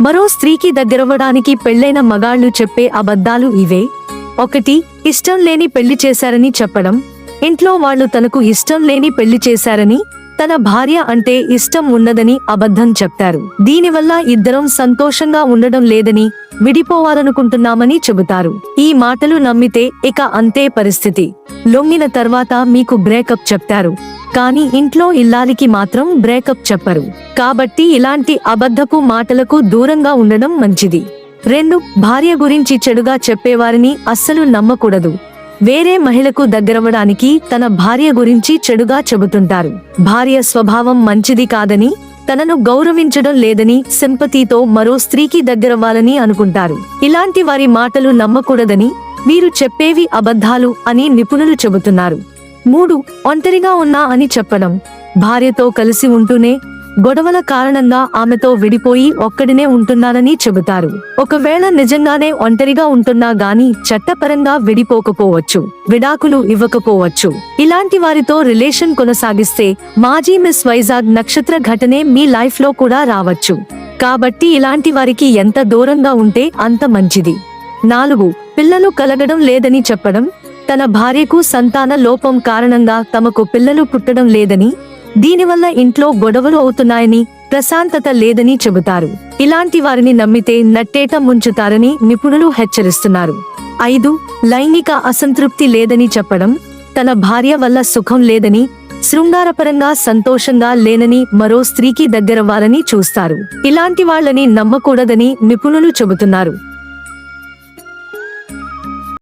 మరో స్త్రీకి దగ్గరవ్వడానికి పెళ్ళైన మగాళ్ళు చెప్పే అబద్ధాలు ఇవే. ఒకటి ఇష్టం లేని పెళ్ళి చేశారని చెప్పడం. ఇంట్లో వాళ్ళు తనకు ఇష్టం లేని పెళ్ళి చేశారని తన భార్య అంటే ఇష్టం ఉన్నదని అబద్ధం చెప్తారు. దీనివల్ల ఇద్దరం సంతోషంగా ఉండడం లేదని విడిపోవాలనుకుంటున్నామని చెబుతారు. ఈ మాటలు నమ్మితే ఇక అంతే పరిస్థితి. లొంగిన తర్వాత మీకు బ్రేకప్ చెప్తారు. కానీ ఇంట్లో ఇల్లాలికి మాత్రం బ్రేకప్ చెప్పరు. కాబట్టి ఇలాంటి అబద్ధపు మాటలకు దూరంగా ఉండడం మంచిది. రెండు భార్య గురించి చెడుగా చెప్పేవారిని అస్సలు నమ్మకూడదు. వేరే మహిళకు దగ్గరవడానికి తన భార్య గురించి చెడుగా చెబుతుంటారు. భార్య స్వభావం మంచిది కాదని తనను గౌరవించడం లేదని సింపతితో మరో స్త్రీకి దగ్గరవ్వాలని అనుకుంటారు. ఇలాంటి వారి మాటలు నమ్మకూడదని వీరు చెప్పేవి అబద్ధాలు అని నిపుణులు చెబుతున్నారు. మూడు ఒంటరిగా ఉన్నా అని చెప్పడం. భార్యతో కలిసి ఉంటూనే గొడవల కారణంగా ఆమెతో విడిపోయి ఒక్కడినే ఉంటున్నానని చెబుతారు. ఒకవేళ నిజంగానే ఒంటరిగా ఉంటున్నా గాని చట్టపరంగా విడిపోకపోవచ్చు విడాకులు ఇవ్వకపోవచ్చు. ఇలాంటి వారితో రిలేషన్ కొనసాగిస్తే మాజీ మిస్ వైజాగ్ నక్షత్ర ఘటనే మీ లైఫ్లో కూడా రావచ్చు. కాబట్టి ఇలాంటి వారికి ఎంత దూరంగా ఉంటే అంత మంచిది. నాలుగు పిల్లలు కలగడం లేదని చెప్పడం తన భార్యకు సంతాన లోపం కారణంగా తమకు పిల్లలు పుట్టడం లేదని దీనివల్ల ఇంట్లో గొడవలు అవుతున్నాయని ప్రశాంతత లేదని చెబుతారు. ఇలాంటి వారిని నమ్మితే నట్టేట ముంచుతారని నిపుణులు హెచ్చరిస్తున్నారు. ఐదు లైంగిక అసంతృప్తి లేదని చెప్పడం తన భార్య వల్ల సుఖం లేదని శృంగారపరంగా సంతోషంగా లేనని మరో స్త్రీకి దగ్గరవ్వాలని చూస్తారు. ఇలాంటి వాళ్ళని నమ్మకూడదని నిపుణులు చెబుతున్నారు.